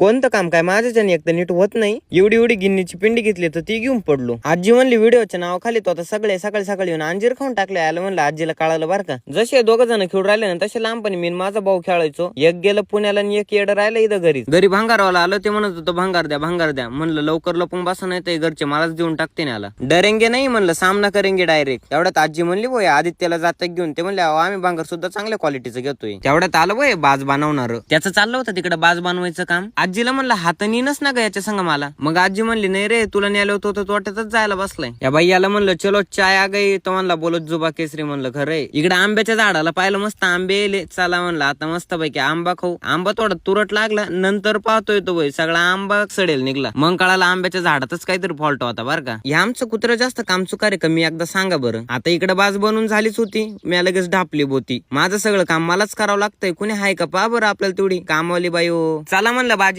कोणतं काम काय? माझ्याच्याने एक तर नीट होत नाही एवढी एवढी गिन्नीची पिंडी घेतली तर ती घेऊन पडलो. आजी म्हणली व्हिडिओच्या नावाखाली तो आता सगळे सकाळी सकाळी येऊन अंजीर खाऊन टाकले. आलं म्हणलं आजीला काळालं बरं का. जसे दोघ जण खेळून राहिले ना तसे लहानपणी मी माझा भाऊ खेळायचो. एक गेलं पुण्याला आणि एक येडं राहिलं इथं घरी. घरी भांगारवाला आलं ते म्हणत होतं भांगार द्या भांगार द्या. म्हणलं लवकर लपून बसा नाही ते घरचे मलाच देऊन टाकते ना आला डरेंगे नाही म्हणलं सामना करेंगे डायरेक्ट तेवढ्यात आजी म्हणली बोय आदित्यला जाता घेऊन. ते म्हणले "अहो, आम्ही भांगार सुद्धा चांगल्या क्वालिटीचं घेतोय. तेवढ्यात आलं बोय बाज बनवणार. त्याचं चाललं होतं तिकडे बाज बनवायचं काम. आजीला म्हणलं हात ना ग याच्या संग मला. मग आजी म्हणली नाही रे तुला न्यायला होतो तर तोट्यातच जायला बसलाय. या बाई याला म्हणलं चलो चाय आ गई तो म्हणला बोलत जुबा केसरी म्हणलं खरंय इकडे आंब्याच्या झाडाला पाहिलं मस्त आंबे येले. चला म्हणलं आता मस्त पैकी आंबा खाऊ. आंबा थोडा तुरट लागला नंतर पाहतोय तो बाई सगळा आंबा सडेल निघला. मग कळाला आंब्याच्या झाडातच काहीतरी फॉल्ट होता बरं का. हे आमचं कुत्र जास्त काम चुकार आहे का मी एकदा सांगा बरं. आता इकडे बाज बनून झालीच होती मी लगेच ढापली बोती. माझं सगळं काम मलाच करावं लागतंय. कुणी हाय का? पा बरं आपल्याला तेवढी. कामवाली बाई हो. चला म्हणलं बाजी